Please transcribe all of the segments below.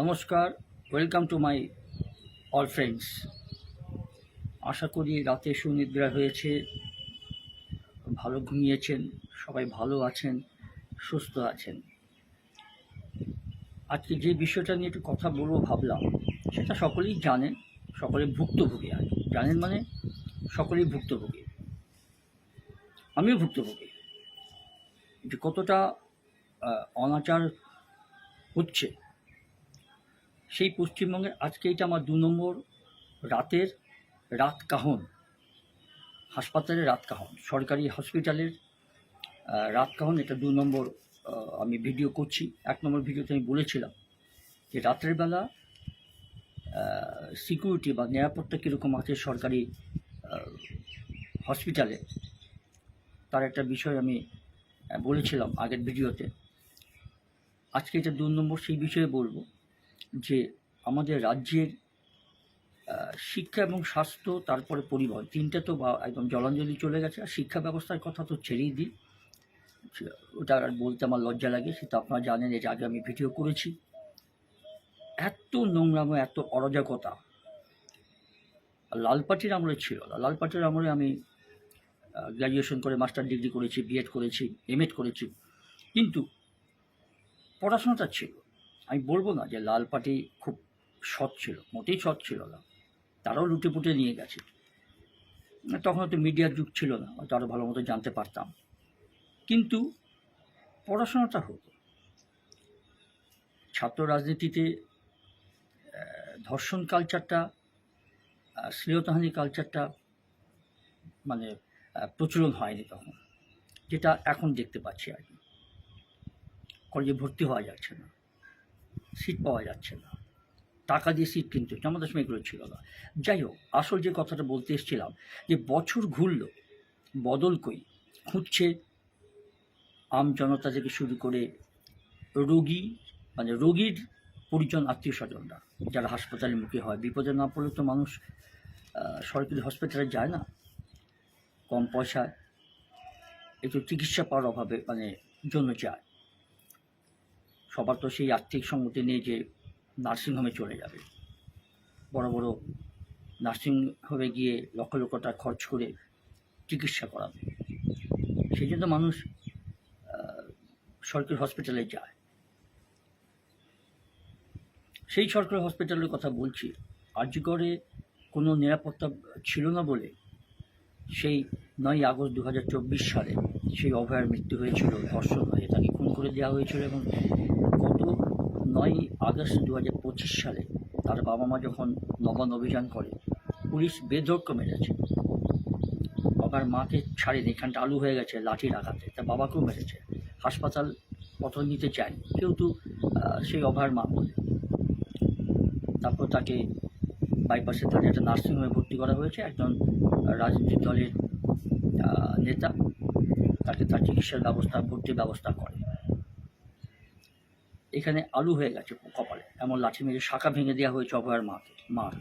নমস্কার welcome to my all friends আশা করি রাতে সুনিদ্রা হয়েছে, ভালো ঘুমিয়েছেন, সবাই ভালো আছেন, সুস্থ আছেন। আজকে যে বিষয়টা নিয়ে একটু কথা বলব ভাবলাম, সেটা সকলেই জানেন সকলে ভুক্তভোগী আর জানেন মানে সকলেই ভুক্তভোগী। আমিও ভুক্তভোগী। যে কতটা অনাচার হচ্ছে সেই পশ্চিমবঙ্গের আজকে এটা আমার দু নম্বর রাতের রাত কাহন, হাসপাতালের রাত কাহন, সরকারি হসপিটালের রাত কাহন, এটা দু নম্বর আমি ভিডিও করছি। এক নম্বর ভিডিওতে আমি বলেছিলাম যে রাত্রের বেলা সিকিউরিটি বা নিরাপত্তা কীরকম আছে সরকারি হসপিটালে, তার একটা বিষয় আমি বলেছিলাম আগের ভিডিওতে। আজকে এটা দু নম্বর, সেই বিষয়ে বলব। যে আমাদের রাজ্যের শিক্ষা এবং স্বাস্থ্য, তারপরে পরিবহন, তিনটে তো বা একদম জলাঞ্জলি চলে গেছে। আর শিক্ষা ব্যবস্থার কথা তো ছেড়েই দিই। ওটা আর বলতে আমার লজ্জা লাগে, সেটা আপনারা জানেন এটা আগে আমি ভিডিও করেছি। এত নোংরাম, এত অরাজকতা। লাল পার্টির আমলে ছিল না। লাল আমলে আমি গ্র্যাজুয়েশন করে মাস্টার ডিগ্রি করেছি বিএড করেছি এমএড করেছি। কিন্তু পড়াশোনাটা ছিল। আমি বলব না যে লাল পার্টি খুব সৎ ছিল মোটেই সৎ ছিল না। তারাও লুটে পুটে নিয়ে গেছে। তখন তো মিডিয়ার যুগ ছিল না হয়তো আরও ভালো মতো জানতে পারতাম। কিন্তু পড়াশোনাটা হতো। ছাত্র রাজনীতিতে ধর্ষণ কালচারটা আহ, শ্লীলতাহানি কালচারটা মানে প্রচলন হয়নি তখন যেটা এখন দেখতে পাচ্ছি আর কি। কলেজে ভর্তি হওয়া যাচ্ছে না। সিট পাওয়া যাচ্ছে না। টাকা দিয়ে সিট কিনতে হচ্ছে, আমাদের সময় এগুলো ছিল না। যাই হোক, আসল যে কথাটা বলতে এসেছিলাম, যে বছর ঘুরলো, বদল কই? খুঁজছে আম জনতা থেকে শুরু করে রোগী মানে রোগীর পরিজন আত্মীয় স্বজনরা যারা হাসপাতালে মুখে হয়। বিপদে না পড়লে তো মানুষ সরকারি হসপিটালে যায় না। কম পয়সায় একটু চিকিৎসা পাওয়ার অভাবে মানে জন্য যায়। সবার তো সেই আর্থিক সম্মতি নেই যে নার্সিংহোমে চলে যাবে। বড় বড় নার্সিংহোমে গিয়ে লক্ষ লক্ষ টাকা খরচ করে চিকিৎসা করাবে। সেই জন্য মানুষ সরকারি হসপিটালে যায়। সেই সরকারি হসপিটালের কথা বলছি আর্যগড়ে কোনো নিরাপত্তা ছিল না বলে সেই নয় আগস্ট দু হাজার চব্বিশ সালে সেই অভয়ার মৃত্যু হয়েছিল, ধর্ষণ হয়ে তাকে খুন করে দেওয়া হয়েছিল এবং গত নয় আগস্ট দু হাজার পঁচিশ সালে তার বাবা মা যখন নবান অভিযান করে, পুলিশ বেধর্ক মেরেছে। বাবার মাকে ছাড়েন, এখানটা আলু হয়ে গেছে লাঠির আঘাতে তার বাবাকেও মেরেছে। হাসপাতাল পথ নিতে চায় কেউ তো সেই অভার মা। বলে তারপর তাকে বাইপাসে তাকে একটা নার্সিংহোমে ভর্তি করা হয়েছে। একজন রাজনৈতিক দলের নেতা। তাকে তার চিকিৎসার ব্যবস্থা, ভর্তির ব্যবস্থা করে। এখানে আলু হয়ে গেছে কপালে। এমন লাঠি মেরে শাখা ভেঙে দেওয়া হয়েছে অভয়ার মাকে, মার।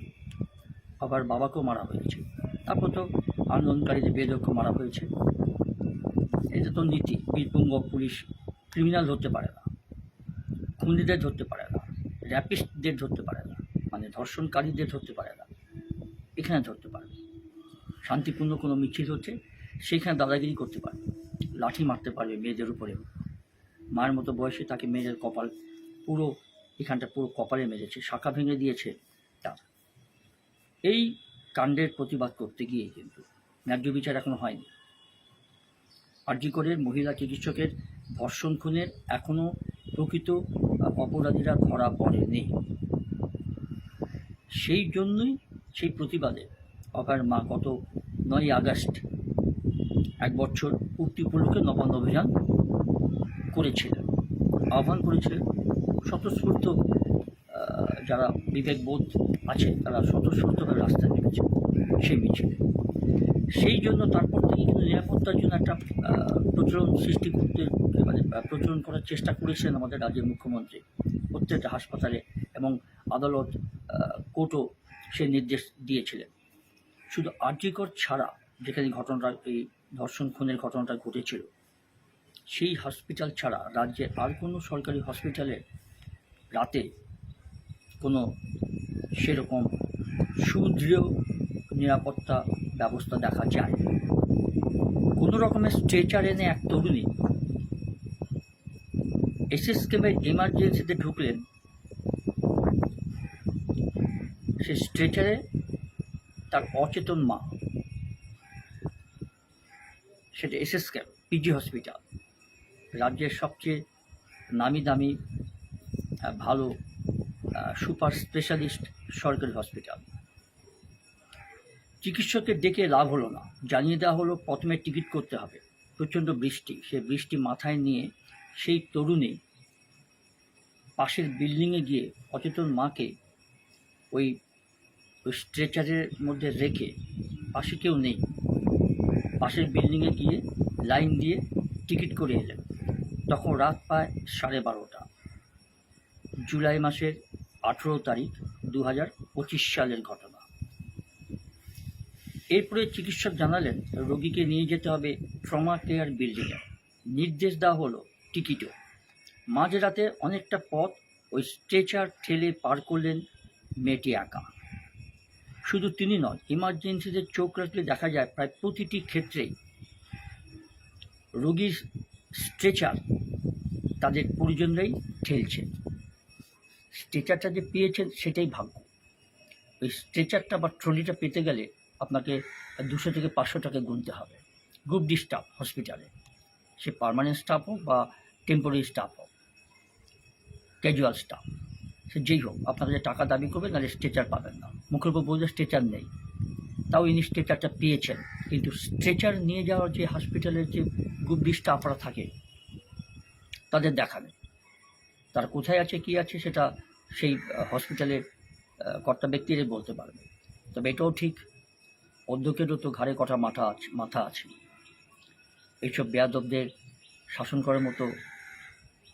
অভয়ার বাবাকেও মারা হয়েছে। তারপর তো আন্দোলনকারীদের বেদক্ষ মারা হয়েছে এটা তো নীতি বীরপুঙ্গ পুলিশ ক্রিমিনাল ধরতে পারে না, খুনিদের ধরতে পারে না র্যাপিস্টদের ধরতে পারে না মানে ধর্ষণকারীদের ধরতে পারে না, এখানে ধরতে পারে শান্তিপূর্ণ কোনো মিছিল হচ্ছে সেইখানে দাদাগিরি করতে পারে, লাঠি মারতে পারবে মেয়েদের উপরে। মায়ের মতো বয়সে তাকে মেয়েদের কপাল পুরো, এখানটা পুরো কপালে মেরেছে, শাখা ভেঙে দিয়েছে তার। এই কাণ্ডের প্রতিবাদ করতে গিয়ে কিন্তু ন্যায্য বিচার এখনও হয়নি। আরজিকরের মহিলা চিকিৎসকের ধর্ষণ খুনের এখনও প্রকৃত অপরাধীরা ধরা পড়েনি। সেই জন্যই সেই প্রতিবাদে অভয়ের মা গত নয় আগস্ট, এক বছর পূর্তি উপলক্ষে নবান্ন অভিযান করেছিলেন আহ্বান করেছিলেন স্বতঃস্ফূর্ত যারা বিবেকবোধ আছে তারা স্বতঃস্ফূর্তভাবে রাস্তায় নেমেছে, সেই মিছিলে। সেই জন্য তারপর থেকে কিন্তু নিরাপত্তার জন্য একটা প্রচলন সৃষ্টি করতে মানে প্রচলন করার চেষ্টা করেছেন আমাদের রাজ্যের মুখ্যমন্ত্রী। প্রত্যেকটা হাসপাতালে এবং আদালত কোর্টও সে নির্দেশ দিয়েছিলেন। শুধু আর্যিকর ছাড়া যেখানে ঘটনাটা, এই ধর্ষণ, খুনের ঘটনাটা ঘটেছিল সেই হসপিটাল ছাড়া রাজ্যে আর কোনো সরকারি হসপিটালে রাতে কোনো সেরকম সুদৃঢ় নিরাপত্তা ব্যবস্থা দেখা যায়। কোনো রকমের স্ট্রেচার এনে এক তরুণী এসএসকেমের এমার্জেন্সিতে ঢুকলেন সে স্ট্রেচারে তার অচেতন মা, সেটা এসএসকেম পিজি হসপিটাল রাজ্যের সবচেয়ে নামি দামি ভালো সুপার স্পেশালিস্ট সরকারি হসপিটাল। চিকিৎসকের ডেকে লাভ হলো না। জানিয়ে দেওয়া হলো, প্রথমে টিকিট করতে হবে। প্রচণ্ড বৃষ্টি। সে বৃষ্টি মাথায় নিয়ে সেই তরুণী পাশের বিল্ডিংয়ে গিয়ে অচেতন মাকে ওই ওই স্ট্রেচারের মধ্যে রেখে পাশে কেউ নেই। পাশের বিল্ডিংয়ে গিয়ে লাইন দিয়ে টিকিট করে এলেন। তখন রাত প্রায় সাড়ে বারোটা। জুলাই মাসের আঠেরো তারিখ দু হাজার পঁচিশ সালের ঘটনা। এরপরে চিকিৎসক জানালেন, রোগীকে নিয়ে যেতে হবে ট্রমা কেয়ার বিল্ডিংয়ে নির্দেশ দেওয়া হলো টিকিটও। মাঝরাতে অনেকটা পথ ওই স্ট্রেচার ঠেলে পার করলেন মেয়েটি একা। শুধু তিনি নন ইমার্জেন্সিতে চোখ রাখলে দেখা যায় প্রায় প্রতিটি ক্ষেত্রেই রোগীর স্ট্রেচার তাদের পরিজনরাই ঠেলছে স্ট্রেচারটা যে পেয়েছেন সেটাই ভাগ্য। ওই স্ট্রেচারটা বা ট্রলিটা পেতে গেলে আপনাকে দুশো থেকে পাঁচশো টাকা গুনতে হবে। গ্রুপ ডি স্টাফ হসপিটালে। সে পার্মানেন্ট স্টাফ হোক বা টেম্পোরারি স্টাফ হোক, ক্যাজুয়াল স্টাফ, সে যেই হোক আপনাকে টাকা দাবি করবে নাহলে স্ট্রেচার পাবেন না। মুখের উপর বললে স্ট্রেচার নেই। তাও ইনি স্ট্রেচারটা পেয়েছেন। কিন্তু স্ট্রেচার নিয়ে যাওয়ার যে হসপিটালের যে গ্রুপ ডি স্টাফরা থাকে, তাদের দেখা নেই তারা কোথায় আছে, কী আছে, সেটা সেই হসপিটালের কর্তা ব্যক্তিরাই বলতে পারবে। তবে এটাও ঠিক, অধ্যক্ষেরও তো ঘাড়ে কটা মাথা আছে মাথা আছে। এইসব বেয়াদবদের শাসন করার মতো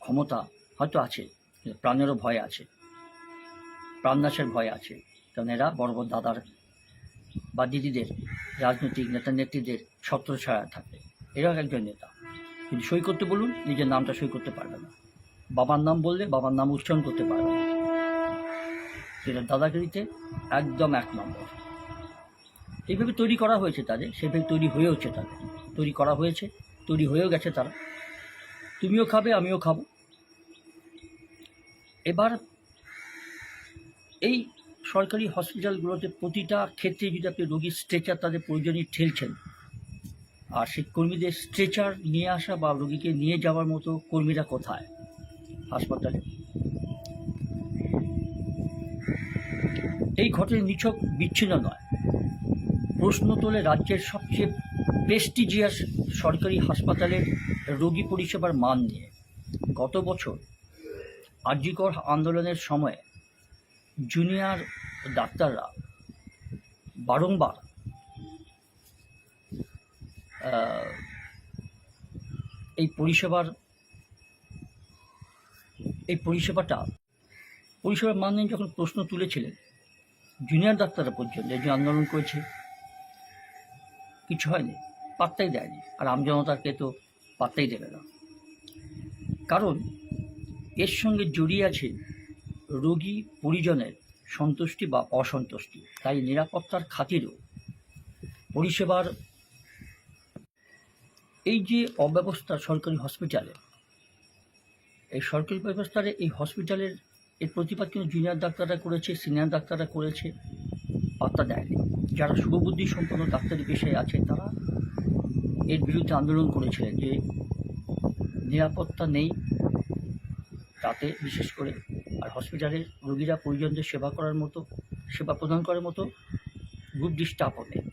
ক্ষমতা হয়তো আছে প্রাণেরও ভয় আছে। প্রাণনাশের ভয় আছে। কারণ এরা বড় বড় দাদার বা দিদিদের রাজনৈতিক নেতা নেত্রীদের ছত্রছায়া থাকে। এরাও একজন নেতা। কিন্তু সই করতে বলুন, নিজের নামটা সই করতে পারবে না। বাবার নাম বললে বাবার নাম উচ্চারণ করতে পারবে না। সেটা দাদাগিরিতে একদম এক নম্বর। এইভাবে তৈরি করা হয়েছে তাদের, সেভাবে তৈরি হয়েওছে তাদের। তৈরি করা হয়েছে, তৈরি হয়েও গেছে তারা। তুমিও খাবে, আমিও খাব। এবার এই সরকারি হসপিটালগুলোতে প্রতিটা ক্ষেত্রে যদি আপনি রোগীর স্ট্রেচার তাদের প্রয়োজনীয় ঠেলছেন, আর সেই কর্মীদের স্ট্রেচার নিয়ে আসা বা রোগীকে নিয়ে যাওয়ার মতো কর্মীরা কোথায়? হাসপাতালে। এই ঘটনা নিছক বিচ্ছিন্ন নয়। প্রশ্ন তোলে রাজ্যের সবচেয়ে প্রেস্টিজিয়াস সরকারি হাসপাতালের রোগী পরিষেবার মান নিয়ে। গত বছর আর্যিকর আন্দোলনের সময়ে জুনিয়র ডাক্তাররা বারংবার এই পরিষেবার, এই পরিষেবাটা, পরিষেবার মান নিয়ে যখন প্রশ্ন তুলেছিলেন জুনিয়র ডাক্তাররা পর্যন্ত এই যে আন্দোলন করেছে, কিছু হয়নি, পাত্তাই দেয়নি, আর আমজনতাকে তো পাত্তাই দেবে না। কারণ এর সঙ্গে জড়িয়ে আছে রোগী পরিজনের সন্তুষ্টি বা অসন্তুষ্টি, তাই নিরাপত্তার খাতিরও পরিষেবার এই যে অব্যবস্থা সরকারি হসপিটালে, এই সরকারি ব্যবস্থার এই হসপিটালের এর প্রতিবাদ কিন্তু জুনিয়র ডাক্তাররা করেছে সিনিয়র ডাক্তাররা করেছে, পাত্তা দেয়নি। যারা শুভবুদ্ধি সম্পন্ন ডাক্তারি পেশায় আছে, তারা এর বিরুদ্ধে আন্দোলন করেছিলেন যে নিরাপত্তা নেই, তাতে বিশেষ করে আর হসপিটালের রোগীরা পরিজনদের সেবা করার মতো, সেবা প্রদান করার মতো গ্রুপ ডি স্টাফও নেই,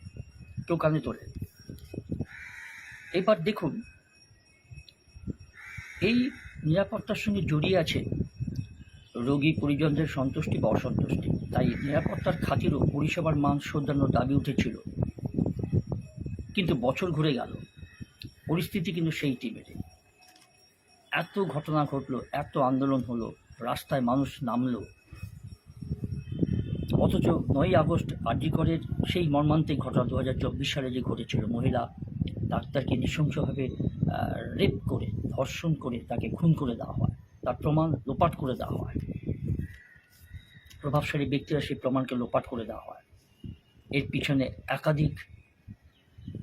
কেউ কানে তোলে এবার দেখুন, এই নিরাপত্তার সঙ্গে জড়িয়ে আছে রোগী পরিজনদের সন্তুষ্টি বা অসন্তুষ্টি। তাই নিরাপত্তার খাতিরও পরিষেবার মান শোধানোর দাবি উঠেছিল। কিন্তু বছর ঘুরে গেল, পরিস্থিতি কিন্তু সেই টিমের এত ঘটনা ঘটলো, এত আন্দোলন হলো রাস্তায় মানুষ নামলো। অথচ নয় আগস্ট আরজিকরের সেই মর্মান্তিক ঘটনা দু হাজার চব্বিশ সালে যে ঘটেছিল, মহিলা ডাক্তারকে নৃশংসভাবে রেপ করে, ধর্ষণ করে তাকে খুন করে দেওয়া হয়। তার প্রমাণ লোপাট করে দেওয়া হয়। প্রভাবশালী ব্যক্তিরা সেই প্রমাণকে লোপাট করে দেওয়া হয়। এর পিছনে একাধিক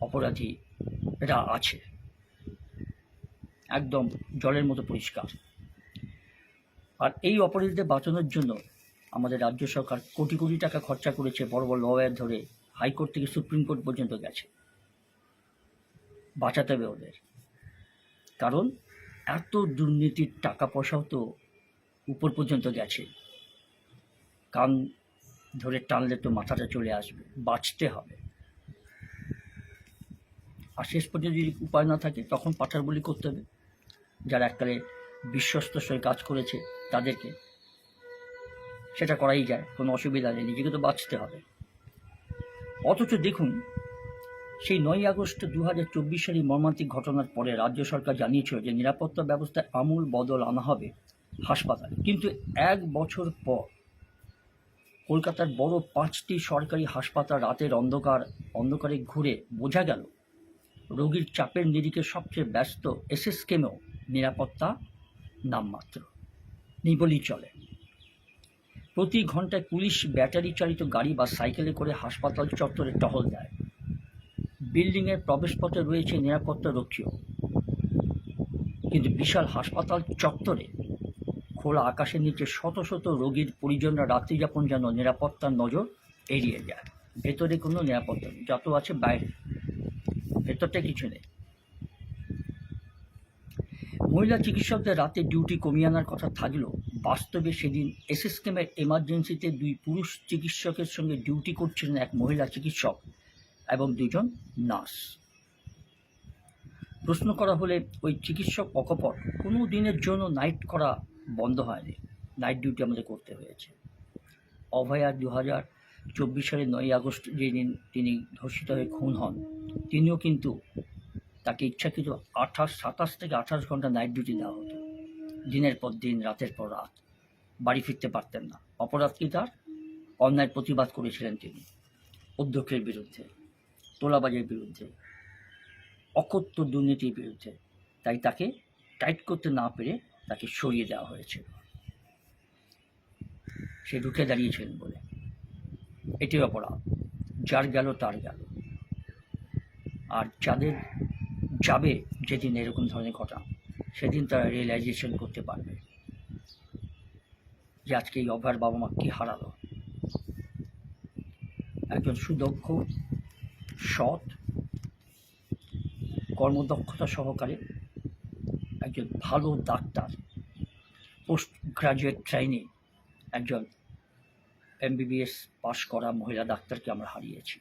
অপরাধী এটা আছে। একদম জলের মতো পরিষ্কার। আর এই অপরাধীদের বাঁচানোর জন্য আমাদের রাজ্য সরকার কোটি কোটি টাকা খরচা করেছে বড় বড় লয়ার ধরে, হাইকোর্ট থেকে সুপ্রিম কোর্ট পর্যন্ত গেছে। বাঁচাতে হবে ওদের। কারণ এত দুর্নীতির টাকা পয়সাও তো উপর পর্যন্ত গেছে। কান ধরে টানলে তো মাথাটা চলে আসবে, বাঁচতে হবে। আর শেষ পর্যন্ত যদি উপায় না থাকে, তখন পাঠার বলি করতে হবে। যারা এককালে বিশ্বস্ত সঙ্গে কাজ করেছে তাদেরকে। সেটা করাই যায়, কোনো অসুবিধা নেই, নিজেকে তো বাঁচতে হবে। অথচ দেখুন, সেই নয় আগস্ট দু হাজার চব্বিশ সালের মর্মান্তিক ঘটনার পরে রাজ্য সরকার জানিয়েছিল যে নিরাপত্তা ব্যবস্থায় আমূল বদল আনা হবে হাসপাতাল। কিন্তু এক বছর পর কলকাতার বড় পাঁচটি সরকারি হাসপাতাল রাতের অন্ধকার, অন্ধকারে ঘুরে বোঝা গেল, রোগীর চাপের নিরিখে সবচেয়ে ব্যস্ত এসএসকেমেও নিরাপত্তা নামমাত্র। নেই বলেই চলে। প্রতি ঘন্টায় পুলিশ ব্যাটারি চালিত গাড়ি বা সাইকেলে করে হাসপাতাল চত্বরে টহল দেয়। বিল্ডিংয়ের প্রবেশপথে রয়েছে নিরাপত্তা রক্ষীও। কিন্তু বিশাল হাসপাতাল চত্বরে খোলা আকাশের নিচে শত শত রোগীর পরিজনরা রাত্রিযাপন যেন নিরাপত্তার নজর এড়িয়ে যায়। ভেতরে কোনো নিরাপত্তা নেই, যত আছে বাইরে। ভেতরটা কিছু নেই। মহিলা চিকিৎসকদের রাতে ডিউটি কমিয়ে আনার কথা থাকলেও বাস্তবে সেদিন এসএসকেমের এমার্জেন্সিতে দুই পুরুষ চিকিৎসকের সঙ্গে ডিউটি করছিলেন এক মহিলা চিকিৎসক এবং দুজন নার্স। প্রশ্ন করা হলে ওই চিকিৎসক অকপট, কোনো দিনের জন্য নাইট করা বন্ধ হয়নি। নাইট ডিউটি আমাদের করতে হয়েছে। অভয়া দু হাজার চব্বিশ সালের নয় আগস্ট যেদিন তিনি ধর্ষিত হয়ে খুন হন, তিনিও কিন্তু তাকে ইচ্ছাকৃত আঠাশ, সাতাশ থেকে আঠাশ ঘণ্টা নাইট ডিউটি দেওয়া হতো। দিনের পর দিন, রাতের পর রাত। বাড়ি ফিরতে পারতেন না। অপরাধ কি তার অন্যায়ের প্রতিবাদ করেছিলেন তিনি। অধ্যক্ষের বিরুদ্ধে, তোলাবাজের বিরুদ্ধে, অকথ্য দুর্নীতির বিরুদ্ধে। তাই তাকে টাইট করতে না পেরে তাকে সরিয়ে দেওয়া হয়েছিল। সে রুখে দাঁড়িয়েছিলেন বলে। এটি অপরাধ। যার গেল, তার গেল। আর যাদের যাবে যেদিন এরকম ধরনের ঘটনা, সেদিন তারা রিয়েলাইজেশন করতে পারবে যে আজকে এই অভার বাবা মা কি হারালো। একজন সুদক্ষ, সৎ, কর্মদক্ষতা সহকারে একজন ভালো ডাক্তার পোস্ট গ্রাজুয়েট ট্রেনিং একজন এমবিবিএস পাশ করা মহিলা ডাক্তারকে আমরা হারিয়েছি।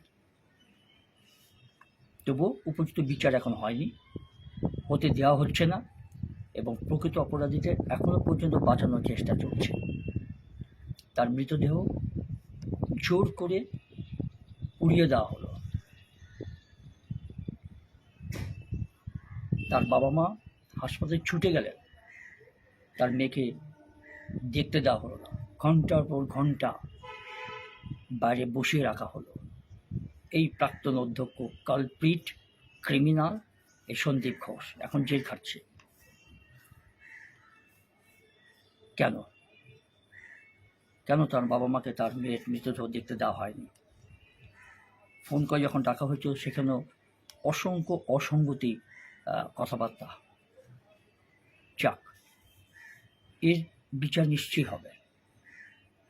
তবুও উপযুক্ত বিচার এখন হয়নি। হতে দেওয়া হচ্ছে না এবং প্রকৃত অপরাধীদের এখনও পর্যন্ত বাঁচানোর চেষ্টা চলছে। তার মৃতদেহ জোর করে উড়িয়ে দেওয়া হলো। তার বাবা মা হাসপাতালে ছুটে গেলেন। তার মেয়েকে দেখতে দেওয়া হলো না। ঘণ্টার পর ঘণ্টা বাইরে বসিয়ে রাখা হলো। এই প্রাক্তন অধ্যক্ষ কালপ্রিট ক্রিমিনাল এই সন্দীপ ঘোষ। এখন জেল খাটছে। কেন? কেন তার বাবা মাকে তার মেয়ের মৃতদেহ দেখতে দেওয়া হয়নি? ফোন করে যখন ডাকা হয়েছিল, সেখানেও অসংখ্য অসঙ্গতি কথাবার্তা। যাক, এর বিচার নিশ্চয়ই হবে।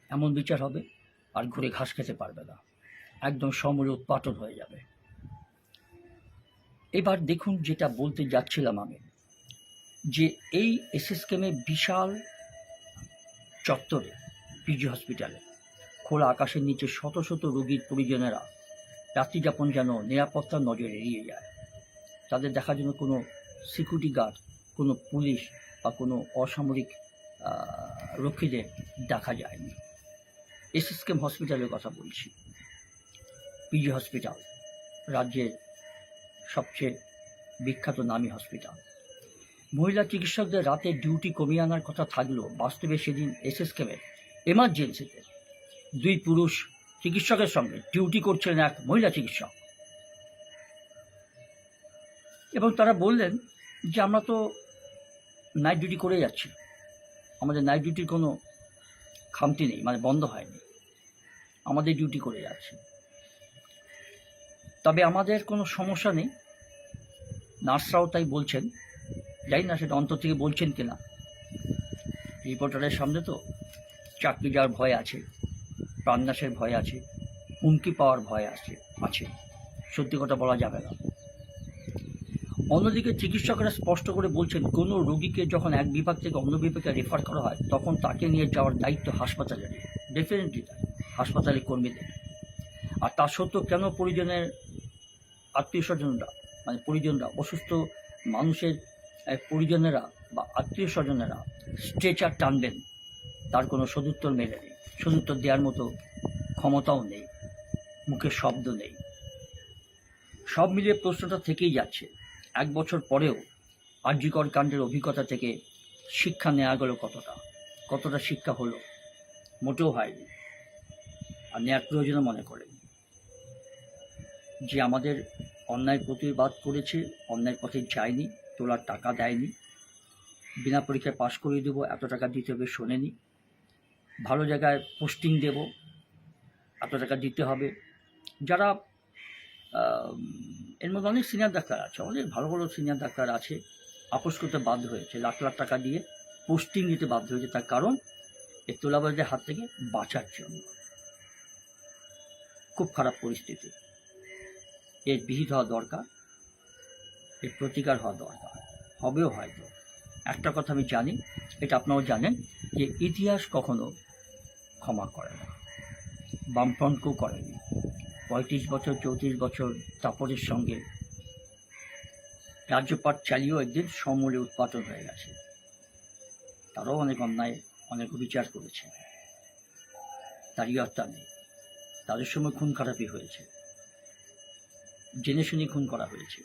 এমন বিচার হবে, আর ঘুরে ঘাস খেতে পারবে না। একদম সমরে উৎপাটন হয়ে যাবে। এবার দেখুন যেটা বলতে যাচ্ছিলাম আমি, যে এই এসএসকেমে বিশাল চত্বরে, পিজি হসপিটালে, খোলা আকাশের নিচে শত শত রোগীর পরিজনেরা রাত্রিযাপন যেন নিরাপত্তার নজরে এড়িয়ে যায়। তাদের দেখার জন্য কোনো সিকিউরিটি গার্ড কোনো পুলিশ বা কোনো অসামরিক রক্ষীদের দেখা যায়নি। এসএসকেম হসপিটালের কথা বলছি। পিজি হসপিটাল রাজ্যের সবচেয়ে বিখ্যাত নামী হসপিটাল মহিলা চিকিৎসকদের রাতে ডিউটি কমিয়ে আনার কথা থাকলেও বাস্তবে সেদিন এসএসকেমের এমার্জেন্সিতে দুই পুরুষ চিকিৎসকের সঙ্গে ডিউটি করছিলেন এক মহিলা চিকিৎসক। এবং তারা বললেন যে, আমরা তো নাইট ডিউটি করে যাচ্ছি। আমাদের নাইট ডিউটির কোনো খামতি নেই মানে বন্ধ হয়নি। আমাদের ডিউটি করে যাচ্ছে। তবে আমাদের কোনো সমস্যা নেই। নার্সরাও তাই বলছেন। জানি না সেটা অন্তর থেকে বলছেন কিনা। রিপোর্টারের সামনে তো চাকরি যাওয়ার ভয় আছে, প্রাণনাশের ভয় আছে, হুমকি পাওয়ার ভয় আছে আছে। সত্যি কথা বলা যাবে না। অন্যদিকে চিকিৎসকরা স্পষ্ট করে বলছেন, কোনো রোগীকে যখন এক বিভাগ থেকে অন্য বিভাগে রেফার করা হয়, তখন তাকে নিয়ে যাওয়ার দায়িত্ব হাসপাতালের ডেফিনেটলি হাসপাতালের কর্মীদের। আর তা সত্ত্বেও কেন পরিজনের আত্মীয় স্বজনরা মানে পরিজনরা, অসুস্থ মানুষের পরিজনেরা বা আত্মীয় স্বজনেরা স্ট্রেচার টানবেন। তার কোনো সদুত্তর মেলে নেই। সদুত্তর দেওয়ার মতো ক্ষমতাও নেই। মুখে শব্দ নেই। সব মিলিয়ে প্রশ্নটা থেকেই যাচ্ছে। এক বছর পরেও আর্যিকর কাণ্ডের অভিজ্ঞতা থেকে শিক্ষা নেওয়া গেল কতটা? কতটা শিক্ষা হলো? মোটেও হয়নি। আর নেওয়ার প্রয়োজনও মনে করেন। যে আমাদের অন্যায় প্রতিবাদ করেছে, অন্যায় পথে যায়নি তোলার টাকা দেয়নি। বিনা পরীক্ষায় পাশ করিয়ে দেবো, এত টাকা দিতে হবে শোনেনি। ভালো জায়গায় পোস্টিং দেব, এত টাকা দিতে হবে। যারা এর মধ্যে অনেক সিনিয়র ডাক্তার আছে, অনেক ভালো ভালো সিনিয়র ডাক্তার আছে, আপোষ করতে বাধ্য হয়েছে, লাখ লাখ টাকা দিয়ে পোস্টিং দিতে বাধ্য হয়েছে, তার কারণ এই তোলাবাজদের হাত থেকে বাঁচার জন্য। খুব খারাপ পরিস্থিতি। এর বিহিত হওয়া দরকার, এর প্রতিকার হওয়া দরকার। হবেও হয়তো। একটা কথা আমি জানি, এটা আপনারাও জানেন, যে ইতিহাস কখনো ক্ষমা করে না, বামফ্রন্টকেও করেনি। পঁয়ত্রিশ বছর, চৌত্রিশ বছর তাপরের সঙ্গে রাজ্যপাট চালিয়েও একদিন সমূলে উৎপাদন হয়ে গেছে। তারাও অনেক অন্যায়, অনেক বিচার করেছে। তারই অর্থা নেই তাদের সময় খুন খারাপি হয়েছে। জেনে শুনে খুন করা হয়েছে।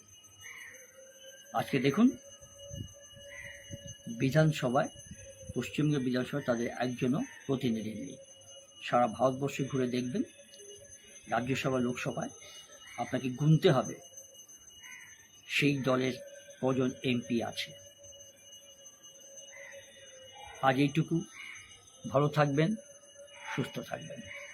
আজকে দেখুন, বিধানসভায়, পশ্চিমবঙ্গ বিধানসভায় তাদের একজনও প্রতিনিধি নেই। সারা ভারতবর্ষে ঘুরে দেখবেন, রাজ্যসভা, লোকসভায় আপনাকে গুনতে হবে। সেই দলের কজন এমপি আছে। আজ এইটুকু। ভালো থাকবেন, সুস্থ থাকবেন।